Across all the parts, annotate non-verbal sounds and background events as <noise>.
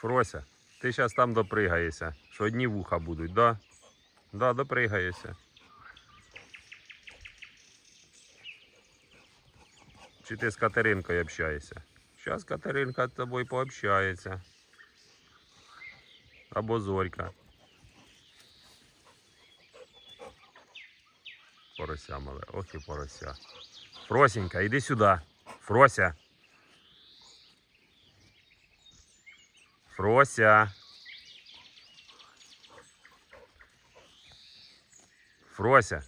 Фрося, ти зараз там допригаєшся, що одні вуха будуть, да? Да, допригаєшся. Чи ти з Катеринкою общаєшся? Зараз Катеринка з тобою пообщається. Або Зорька. Порося мале, ох і порося. Фросенька, іди сюди. Фрося. Фрося. Фрося.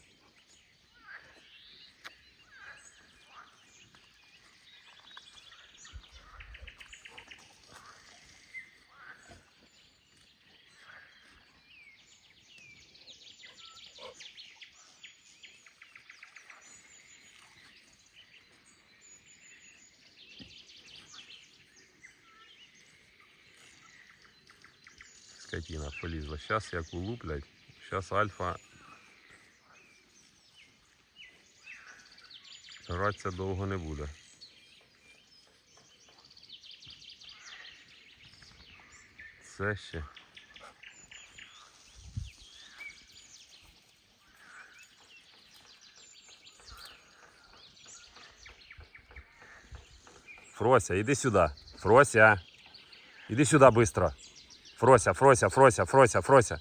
Скотина полізла. Зараз як улуплять. Зараз альфа. Гратися довго не буде. Це ще. Фрося, іди сюди. Фрося. Іди сюди швидко. Фрося, Фрося, Фрося, Фрося, Фрося.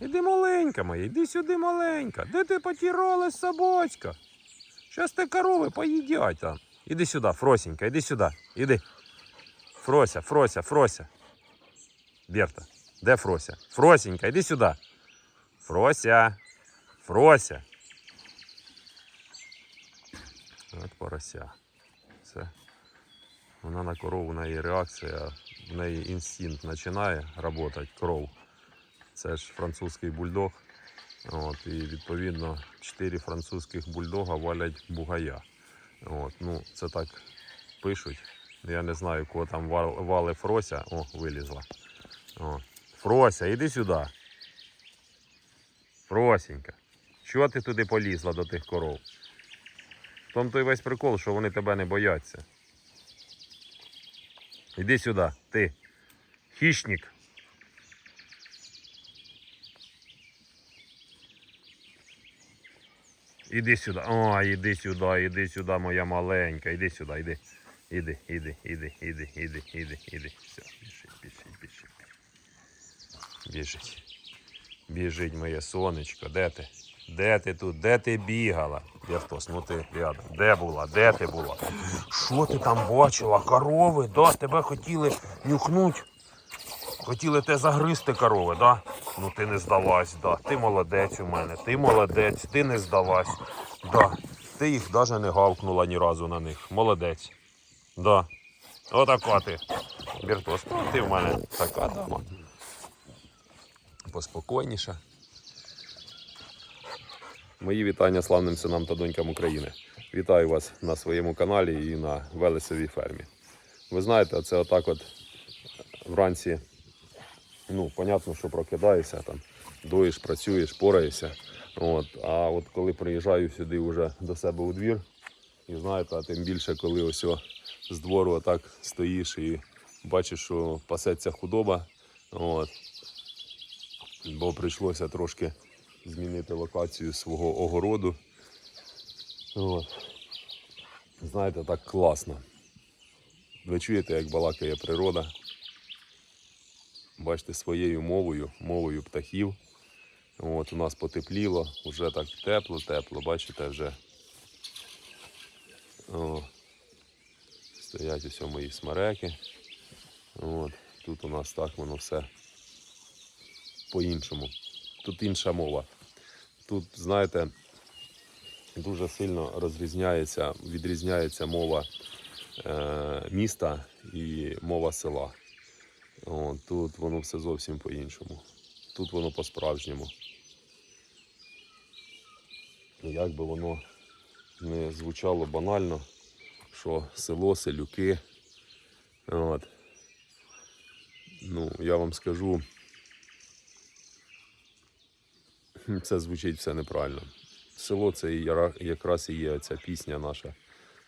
Іди маленька моя, іди сюди маленька. Де ти потіралась, собачка? Щас ти корови поїдять там. Іди сюди, Фросенька, іди сюди. Іди. Фрося, Фрося, Фрося. Берта, де Фрося? Фросенька, іди сюди. Фрося. Фрося. От порося. Це. Вона на корову, у неї реакція, в неї інстинкт починає працювати, кров. Це ж французький бульдог. От, і відповідно 4 французьких бульдога валять бугая. От, ну, це так пишуть. Я не знаю, кого там вал- вали Фрося. О, вилізла. О. Фрося, іди сюди. Фросенька. Чого ти туди полізла до тих коров? В тому той весь прикол, що вони тебе не бояться. Іди сюди, ти. Хищник. Іди сюди. О, іди сюди, іди сюди, моя маленька. Іди сюди, іди. Іди, іди, іди, іди, іди, іди, іди. Все, біжить, біжить, біжить. Біжить. Біжить моє сонечко. Де ти? Де ти тут? Де ти бігала? Євтос, ну ти рядом. Де була? Де ти була? Що ти там бачила? Корови, да? Тебе хотіли нюхнуть. Хотіли те загризти корови, да? Ну ти не здалась, да. Ти молодець у мене, ти молодець, ти не здалась. Да. Ти їх навіть не гавкнула ні разу на них. Молодець. Да. Отака ти. Біртос, ну ти в мене така дама. Поспокійніша. Мої вітання славним синам та донькам України. Вітаю вас на своєму каналі і на Велесовій фермі. Ви знаєте, це отак от вранці, ну, понятно, що прокидаєшся, там, доїш, працюєш, пораєшся. От, а от коли приїжджаю сюди вже до себе у двір, і знаєте, а тим більше, коли ось о з двору отак стоїш і бачиш, що пасеться худоба. От, бо прийшлося трошки змінити локацію свого огороду. От. Знаєте, так класно. Ви чуєте, як балакає природа. Бачите, своєю мовою, мовою птахів. От, у нас потепліло, вже так тепло-тепло, бачите, вже о, стоять ось мої смереки. От, тут у нас так воно все по-іншому. Тут інша мова. Тут, знаєте, дуже сильно розрізняється, відрізняється мова е, міста і мова села. О, тут воно все зовсім по-іншому. Тут воно по-справжньому. Як би воно не звучало банально, що село, селюки. От. Ну, я вам скажу, <laughs> це звучить все неправильно. Село це якраз і є ця пісня наша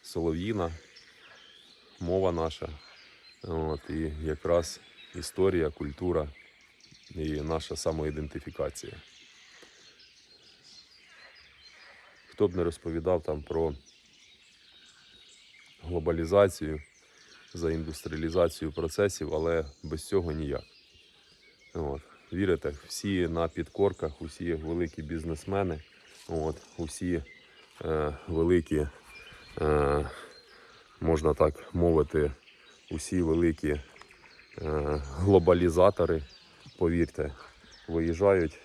солов'їна, мова наша. От, і якраз історія, культура і наша самоідентифікація. Хто б не розповідав там про глобалізацію, за індустріалізацію процесів, але без цього ніяк. От. Вірите, всі на підкорках, усі великі бізнесмени, от, усі е, великі, е, можна так мовити, усі великі е, глобалізатори, повірте, виїжджають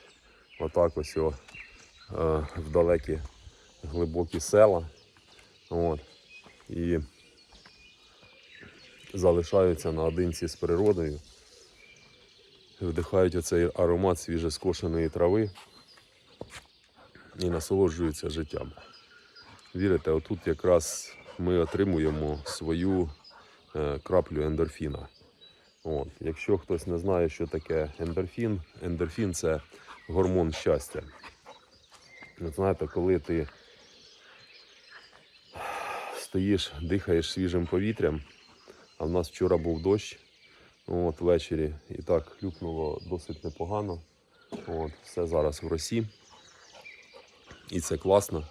отак ось о, е, в далекі глибокі села. От, і залишаються наодинці з природою, вдихають оцей аромат свіжескошеної трави і насолоджуються життям. Вірите, отут якраз ми отримуємо свою е, краплю ендорфіна. От. Якщо хтось не знає, що таке ендорфін, ендорфін це гормон щастя. От знаєте, коли ти стоїш, дихаєш свіжим повітрям, а в нас вчора був дощ от, ввечері, і так хлюпнуло досить непогано. От, все зараз в росі. І це класно,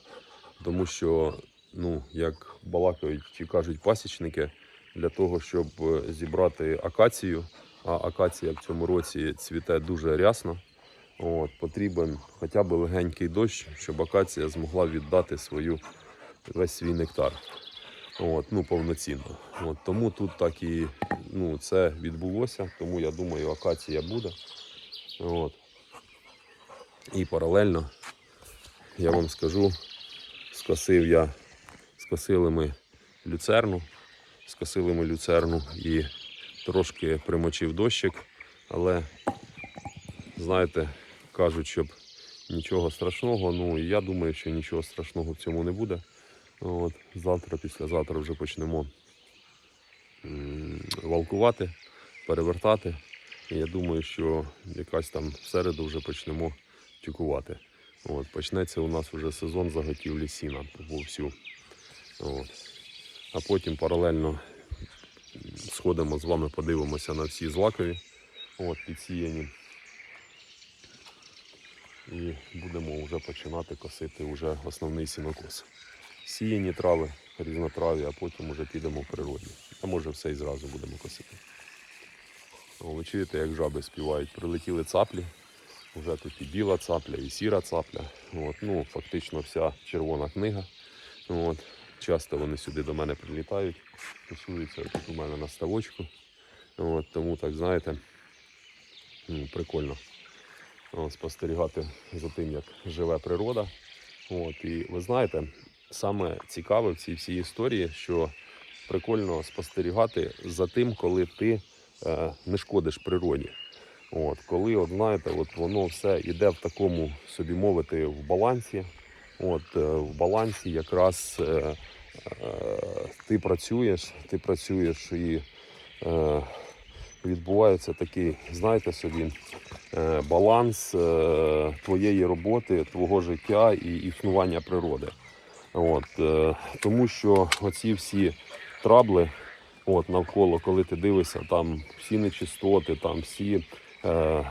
тому що, ну, як балакають чи кажуть пасічники, для того, щоб е, зібрати акацію, а акація в цьому році цвіте дуже рясно, от, потрібен хоча б легенький дощ, щоб акація змогла віддати свою, весь свій нектар. От, ну, повноцінно. От, тому тут так і ну, це відбулося, тому я думаю, акація буде. От. І паралельно я вам скажу, скосив я, скосили ми люцерну, скосили ми люцерну і трошки примочив дощик, але знаєте, кажуть, щоб нічого страшного. Ну я думаю, що нічого страшного в цьому не буде. От, завтра, післязавтра вже почнемо валкувати, перевертати. І я думаю, що якась там в середу вже почнемо тюкувати. От, почнеться у нас вже сезон заготівлі сіна вовсю. От. А потім паралельно сходимо з вами, подивимося на всі злакові от, підсіяні. І будемо вже починати косити вже основний сінокос. Сіяні трави, різнотраві, а потім вже підемо в природні. А може все і зразу будемо косити. О, ви чуєте, як жаби співають. Прилетіли цаплі. Вже тут і біла цапля, і сіра цапля. От, ну, фактично вся червона книга. От, часто вони сюди до мене прилітають, тусуються тут у мене на ставочку. От, тому так знаєте, прикольно спостерігати за тим, як живе природа. От, і ви знаєте, саме цікаве в цій всій історії, що прикольно спостерігати за тим, коли ти е, не шкодиш природі. От, коли, от, знаєте, от воно все йде в такому, собі мовити, в балансі. От, е, в балансі якраз е, е, ти працюєш, ти працюєш і е, відбувається такий, знаєте собі, е, баланс е, твоєї роботи, твого життя і існування природи. От, е, тому що оці всі трабли от, навколо, коли ти дивишся, там всі нечистоти, там всі, е, е,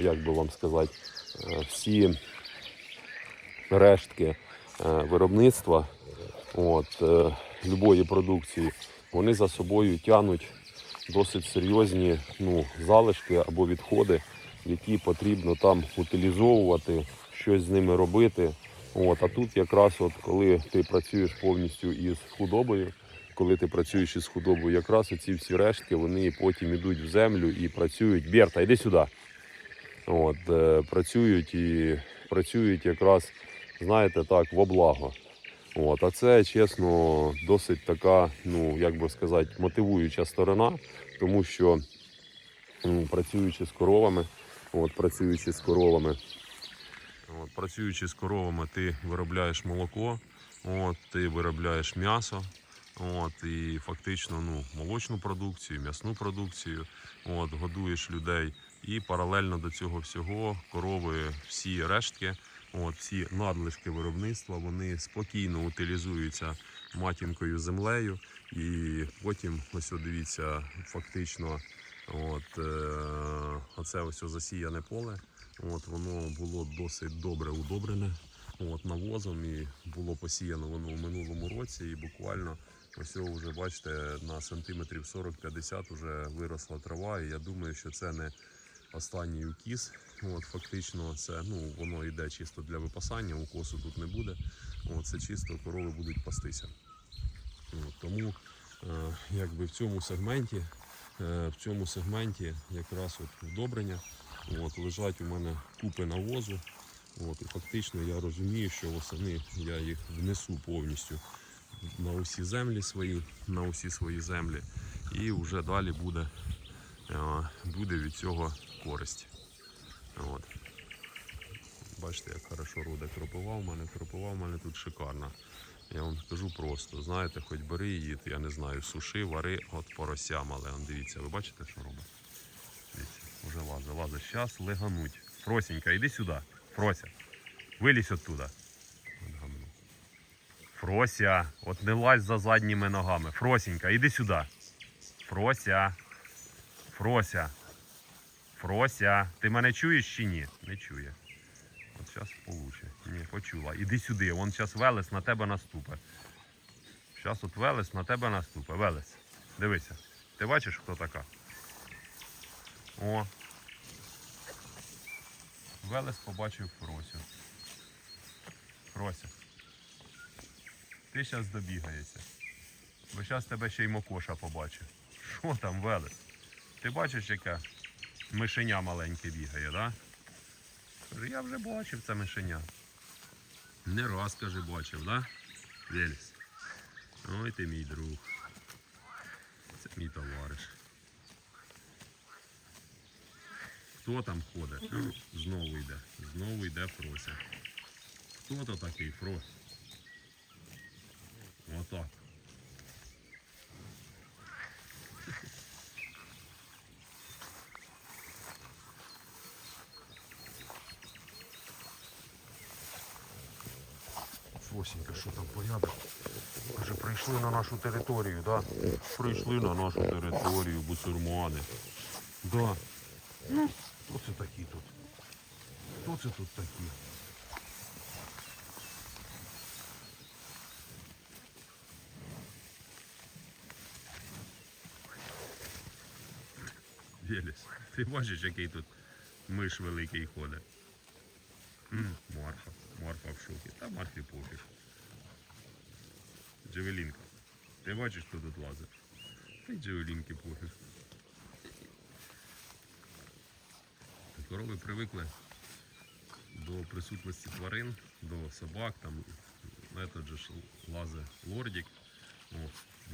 як би вам сказати, е, всі рештки е, виробництва от, е, любої продукції, вони за собою тягнуть досить серйозні ну, залишки або відходи, які потрібно там утилізовувати, щось з ними робити. От, а тут якраз, от, коли ти працюєш повністю із худобою, коли ти працюєш із худобою, якраз оці всі рештки вони потім йдуть в землю і працюють. Берта, йди сюди. От, е, працюють і працюють якраз, знаєте, так, во благо. От, а це, чесно, досить така, ну, як би сказати, мотивуюча сторона, тому що працюючи з коровами, от, працюючи з коровами, от, працюючи з коровами, ти виробляєш молоко, от, ти виробляєш м'ясо. От, і фактично ну, молочну продукцію, м'ясну продукцію, от, годуєш людей. І паралельно до цього всього корови, всі рештки, от, всі надлишки виробництва, вони спокійно утилізуються матінкою землею. І потім, ось от дивіться, фактично От, е, оце ось о засіяне поле. От, воно було досить добре удобрене от, навозом і було посіяно воно в минулому році. І буквально ось вже бачите, на сантиметрів 40-50 вже виросла трава. І я думаю, що це не останній укіс. От, фактично, це ну, воно йде чисто для випасання, укосу тут не буде. От, це чисто корови будуть пастися. От, тому е, якби в цьому сегменті, е, в цьому сегменті якраз от вдобрення от, лежать у мене купи навозу. От, і фактично я розумію, що восени я їх внесу повністю на усі землі свої, на усі свої землі. І вже далі буде, е, буде від цього користь. От. Бачите, як хорошо роде кропива в мене. Кропива в мене тут шикарна. Я вам скажу просто, знаєте, хоч бери її, я не знаю, суши, вари, от поросям, але дивіться, ви бачите, що робить? Вже лазе, лазе. Щас легануть. Фросінька, іди сюди. Фрося. Вилізь оттуда. Фрося, от не лазь за задніми ногами. Фросінька, іди сюди. Фрося. Фрося. Фрося. Ти мене чуєш чи ні? Не чує. От зараз получше. Ні, почула. Іди сюди, вон зараз Велес на тебе наступе. Зараз от Велес на тебе наступе. Велес. Дивися. Ти бачиш, хто така? О. Велес побачив Фросю. Фрося. Ти зараз добігаєшся. Бо зараз тебе ще й Мокоша побачить. Що там, Велес? Ти бачиш, яке мишеня маленьке бігає? Да? Каже, я вже бачив це мишеня. Не раз, каже, бачив, да? Велес. Ой ти мій друг. Це мій товариш. Хто там ходить? Знову йде. Знову йде Фрося. Хто то такий Фрос? Отак. Фосінька, що там порядок? Каже, прийшли на нашу територію, да? Прийшли на нашу територію, бусурмани. Да. Ну, хто це такі тут? Хто це тут такі? Велес, ти бачиш, який тут миш великий ходить? Марфа. Марфа в шокі. Та Марфі пофіг. Джевелінка. Ти бачиш, хто тут лазить? Й Джевелінки пофіг. Корови привикли до присутності тварин, до собак, там же лазе лордік,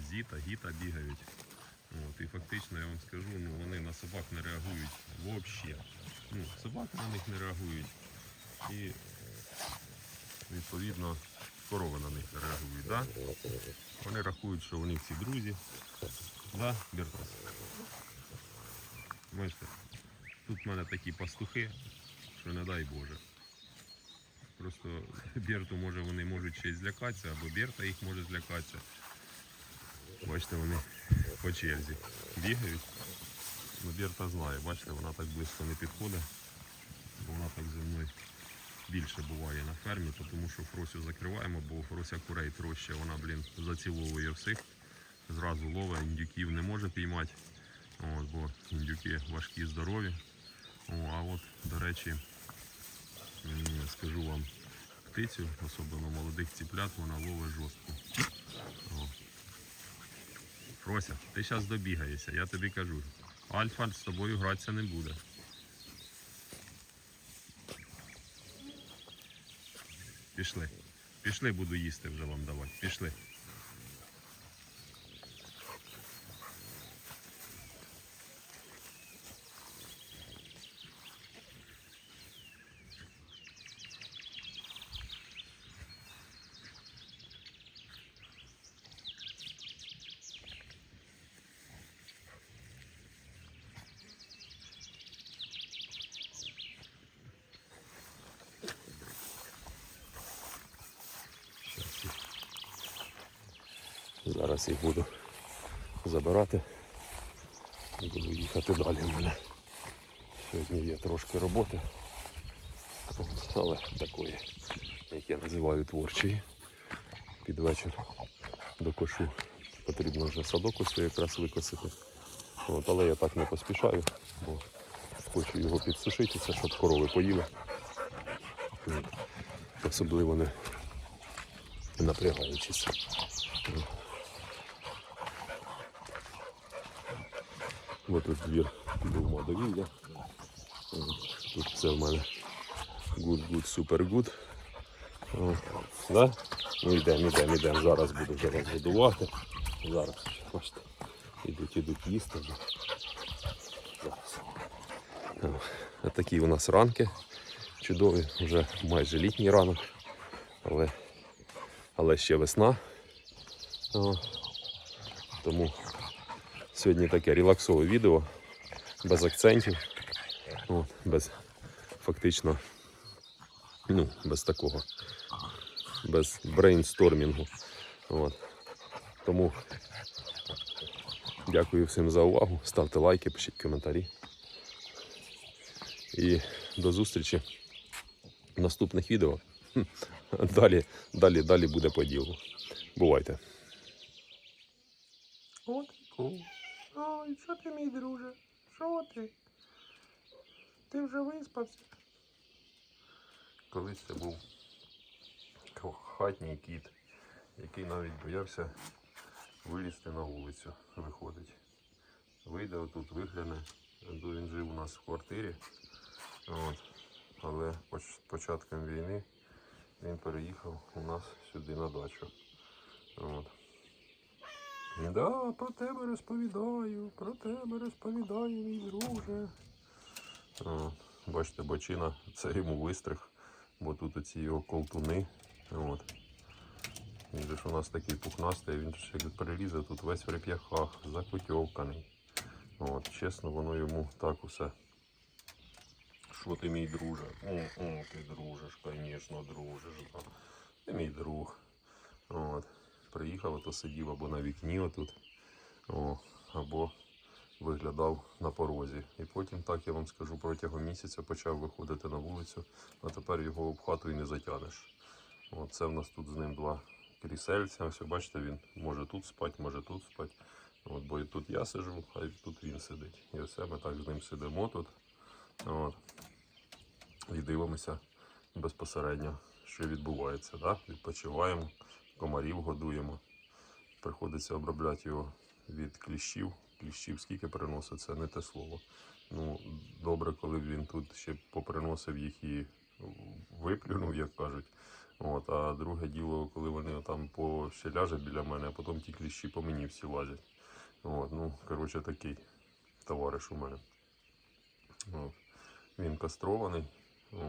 зіта, гіта бігають. От, і фактично я вам скажу, ну вони на собак не реагують взагалі. Ну, собаки на них не реагують. І відповідно корови на них не реагують. Да? Вони рахують, що вони всі друзі. Да, Бертос? Бачите, тут в мене такі пастухи, що не дай Боже. Просто Берту може вони можуть ще й злякатися, або Берта їх може злякатися. Бачите, вони по черзі бігають. Ну, Берта знає, бачите, вона так близько не підходить, бо вона так зі мною більше буває на фермі, то тому що Фросю закриваємо, бо Фрося курей троща, вона, блін, заціловує всіх. Зразу ловить, індюків не може піймати, от, бо індюки важкі, здорові. О, а от, до речі, скажу вам, птицю, особливо молодих ціплят, вона ловить жорстко. О. Фрося, ти зараз добігаєшся, я тобі кажу. Альфа з тобою гратися не буде. Пішли. Пішли, буду їсти вже вам давати. Пішли. Зараз їх буду забирати. Буду їхати далі в мене. Сьогодні є трошки роботи. От, Але такої, як я називаю творчої. Під вечір докошу. Потрібно вже садок ось якраз викосити. От, але я так не поспішаю, бо хочу його підсушитися, щоб корови поїли. Особливо не напрягаючись. Ось тут двір був мадовілля. Тут все в мене good, good, super good. Да? Ну йдемо, йдемо, йдемо. Зараз буду вже розбудувати. Зараз, бачите, ідуть, ідуть їсти вже. Зараз. Такі у нас ранки чудові, вже майже літній ранок, але, але ще весна. Тому сьогодні таке релаксове відео, без акцентів, от, без фактично, ну, без такого, без брейнстормінгу. От. Тому дякую всім за увагу. Ставте лайки, пишіть коментарі. І до зустрічі в наступних відео. Далі, далі, далі буде по ділу. Бувайте. Котику. Ой, що ти, мій друже? Що ти? Ти вже виспався? Колись це був хатній кіт, який навіть боявся вилізти на вулицю, виходить. Вийде отут, вигляне. Він жив у нас в квартирі. От. Але з початком війни він переїхав у нас сюди на дачу. От. Да, про тебе розповідаю, про тебе розповідаю, мій друже. Бачите, бочина, це йому вистриг, бо тут оці його колтуни. От. Він же ж у нас такий пухнастий, він як перелізе тут весь в реп'яхах, закутьовканий. От, чесно, воно йому так усе. Що ти мій друже? О, о, ти дружиш, звісно, дружиш. Ти мій друг. Приїхав, то сидів або на вікні отут, о, або виглядав на порозі. І потім, так я вам скажу, протягом місяця почав виходити на вулицю, а тепер його об хату і не затягнеш. От це в нас тут з ним два крісельця. Ось бачите, він може тут спати, може тут спати. От, бо і тут я сиджу, а тут він сидить. І ось ми так з ним сидимо тут. От. І дивимося безпосередньо, що відбувається. Да? Відпочиваємо, комарів годуємо. Приходиться обробляти його від кліщів. Кліщів скільки приносить, це не те слово. Ну, добре, коли б він тут ще поприносив їх і виплюнув, як кажуть. От, а друге діло, коли вони там по ще ляжуть біля мене, а потім ті кліщі по мені всі лазять. От, ну, коротше, такий товариш у мене. От. Він кастрований.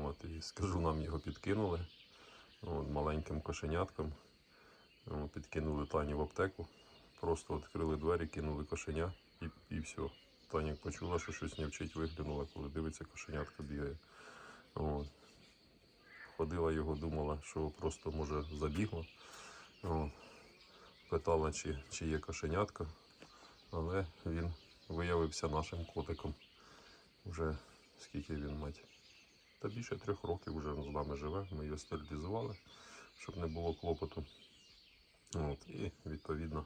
От, і скажу, нам його підкинули от, маленьким кошенятком. Підкинули Тані в аптеку. Просто відкрили двері, кинули кошеня і, і все. Таня почула, що щось не вчить, виглянула, коли дивиться, кошенятка бігає. От. Ходила його, думала, що просто може забігло. От. Питала, чи, чи є кошенятка, але він виявився нашим котиком. Вже скільки він мать. Та більше трьох років вже з нами живе. Ми його стерилізували, щоб не було клопоту. От, і відповідно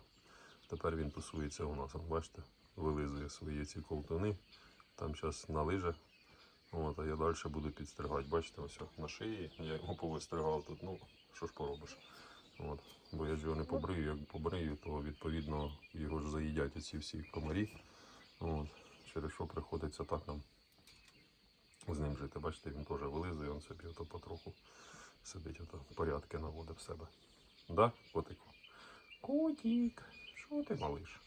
тепер він тусується у нас. Бачите, вилизує свої ці ковтуни. Там зараз налиже. От, а я далі буду підстригати. Бачите, ось на шиї. Я його повистригав тут. Ну, що ж поробиш. От. Бо я ж його не побрию, як побрию, то відповідно його ж заїдять ці всі комарі. От. Через що приходиться так нам з ним жити. Бачите, він теж вилизує, він собі ото потроху сидить, ото порядки наводить в себе. Да, котику? Котик, що ти малиш?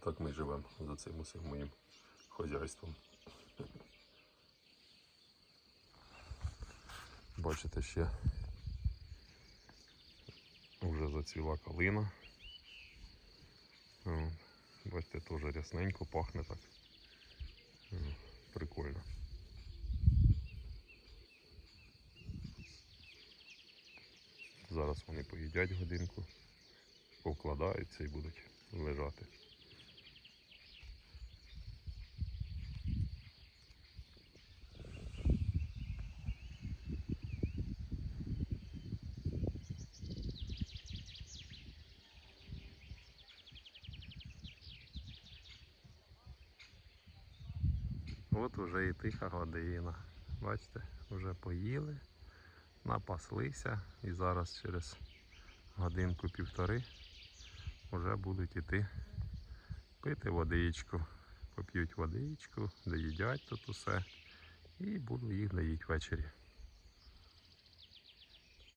Так ми живемо за цим усім моїм хазяйством. Бачите, ще вже зацвіла калина. Бачите, теж рясненько пахне так. Прикольно. Зараз вони поїдять годинку повкладаються і будуть лежати. От уже і тиха година. Бачите, вже поїли, напаслися і зараз через годинку-півтори вже будуть іти пити водичку. Поп'ють водичку, доїдять тут усе і буду їх доїти ввечері.